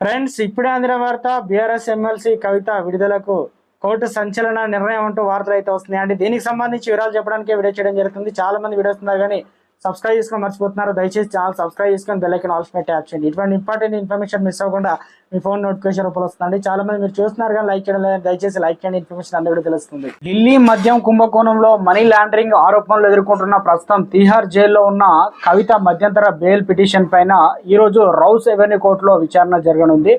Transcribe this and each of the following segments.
Friends ఇప్పుడే అందిన వార్త బీఆర్ఎస్ ఎమ్మెల్సీ కవిత విడుదలకు కోర్టు సంచలన నిర్ణయం అంటూ వార్తలు అయితే వస్తున్నాయి. అంటే దీనికి సంబంధించి వివరాలు చెప్పడానికి వీడియో చేయడం జరుగుతుంది. చాలా మంది వీడియో వస్తున్నారు కానీ సబ్స్క్రైబ్ చేసుకొని మర్చిపోతున్నారు. దయచేసి ఛానల్ సబ్స్క్రైబ్ చేసుకొని బెల్లైకన్ ఐకన్ ఆల్స్ చేయండి. ఇటువంటి ఇంపార్టెంట్ ఇన్ఫర్మేషన్ మిస్ అవ్వకుండా మీ ఫోన్ నోటిఫికేషన్ రూపంలో వస్తుంది చాలా మంది మీరు చూస్తున్నారు కానీ లైక్ చేయడం లేదు దయచేసి లైక్ చేయండి. ఇన్ఫర్మేషన్ అందరికీ తెలుస్తుంది. ఢిల్లీ మద్యం కుంభకోణంలో మనీ లాండరింగ్ ఆరోపణలు ఎదుర్కొంటున్న ప్రస్తుతం తీహార్ జైల్లో ఉన్న కవిత మధ్యంతర బెయిల్ పిటిషన్ పైన ఈరోజు రౌస్ ఎవెన్యూ కోర్టులో విచారణ జరగనుంది.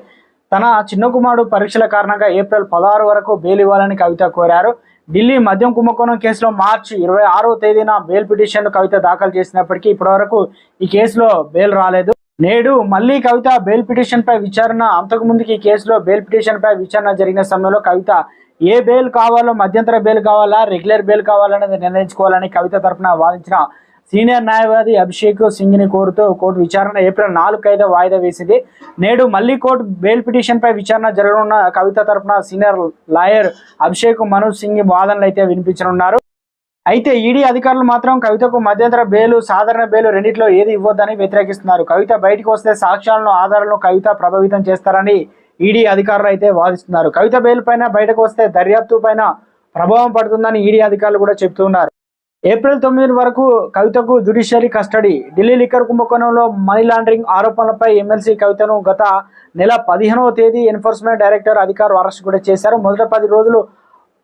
తన చిన్న కుమారుడు పరీక్షల కారణంగా ఏప్రిల్ పదహారు వరకు బెయిల్ ఇవ్వాలని కవిత కోరారు. ఢిల్లీ మద్యం కుంభకోణం కేసులో మార్చి ఇరవై ఆరో తేదీన బెయిల్ పిటిషన్ కవిత దాఖలు చేసినప్పటికీ ఇప్పటివరకు ఈ కేసులో బెయిల్ రాలేదు. నేడు మళ్ళీ కవిత బెయిల్ పిటిషన్ పై విచారణ అంతకు ముందుకి ఈ కేసులో బెయిల్ పిటిషన్ పై విచారణ జరిగిన సమయంలో కవిత ఏ బెయిల్ కావాలో మధ్యంతర బెయిల్ కావాలా రెగ్యులర్ బెయిల్ కావాలనేది నిర్ణయించుకోవాలని కవిత తరఫున వాదించిన సీనియర్ న్యాయవాది అభిషేక్ సింగ్ని కోరుతూ కోర్టు విచారణ ఏప్రిల్ నాలుగు ఐదో వాయిదా వేసింది. నేడు మళ్ళీ కోర్టు బెయిల్ పిటిషన్ పై విచారణ జరగనున్న కవిత తరఫున సీనియర్ లాయర్ అభిషేక్ మనోజ్ సింగ్ వాదనలు అయితే వినిపించనున్నారు. అయితే ఈడీ అధికారులు మాత్రం కవితకు మధ్యంతర బెయిలు సాధారణ బెయిలు రెండింటిలో ఏది ఇవ్వద్దని వ్యతిరేకిస్తున్నారు. కవిత బయటకు వస్తే సాక్ష్యాలను ఆధారాలను కవిత ప్రభావితం చేస్తారని ఈడీ అధికారులు అయితే వాదిస్తున్నారు. కవిత బెయిల్ పైన బయటకు వస్తే దర్యాప్తు పైన ప్రభావం పడుతుందని ఈడీ అధికారులు కూడా చెబుతున్నారు. ఏప్రిల్ తొమ్మిది వరకు కవితకు జ్యుడిషియరీ కస్టడీ ఢిల్లీ లిక్కర్ కుంభకోణంలో మనీ లాండరింగ్ ఆరోపణలపై ఎమ్మెల్సీ కవితను గత నెల పదిహేనవ తేదీ ఎన్ఫోర్స్మెంట్ డైరెక్టర్ అధికారులు అరెస్ట్ కూడా చేశారు. మొదట పది రోజులు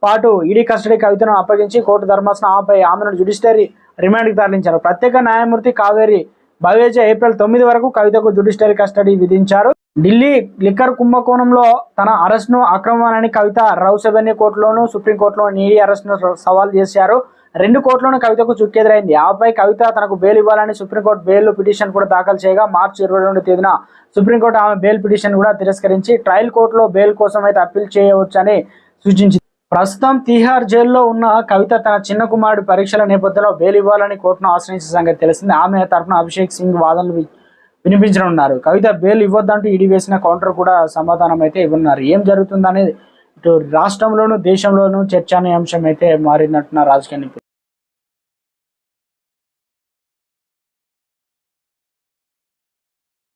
పాటు ఈడీ కస్టడీ కవితను అప్పగించి కోర్టు ధర్మాసనం ఆపై ఆమెను జ్యుడిషియరీ రిమాండ్కి తరలించారు. ప్రత్యేక న్యాయమూర్తి కావేరి బవేజ ఏప్రిల్ తొమ్మిది వరకు కవితకు జ్యుడిషియరీ కస్టడీ విధించారు. ఢిల్లీ లిక్కర్ కుంభకోణంలో తన అరెస్ట్ను అక్రమమని కవిత రౌసెవెన్యూ కోర్టులోను సుప్రీంకోర్టులోను ఈడీ అరెస్ట్ను సవాల్ చేశారు. రెండు కోట్లను కవితకు చుక్కెదురైంది. ఆపై కవిత తనకు బెయిల్ ఇవ్వాలని సుప్రీంకోర్టు బెయిల్ పిటిషన్ కూడా దాఖలు చేయగా మార్చి ఇరవై రెండు తేదీన సుప్రీంకోర్టు ఆమె బెయిల్ పిటిషన్ కూడా తిరస్కరించి ట్రయల్ కోర్టులో బెయిల్ కోసం అయితే అప్పీల్ చేయవచ్చని సూచించింది. ప్రస్తుతం తీహార్ జైల్లో ఉన్న కవిత తన చిన్న కుమారుడు పరీక్షల నేపథ్యంలో బెయిల్ ఇవ్వాలని కోర్టును ఆశ్రయించిన సంగతి తెలిసింది. ఆమె తరఫున అభిషేక్ సింగ్ వాదనలు వినిపించనున్నారు. కవిత బెయిల్ ఇవ్వద్దంటూ ఈడీ వేసిన కౌంటర్ కూడా సమాధానం అయితే ఇవ్వనున్నారు. ఏం జరుగుతుందనేది ఇటు రాష్ట్రంలోను దేశంలోనూ చర్చనీయాంశం అయితే మారినట్టున్న రాజకీయ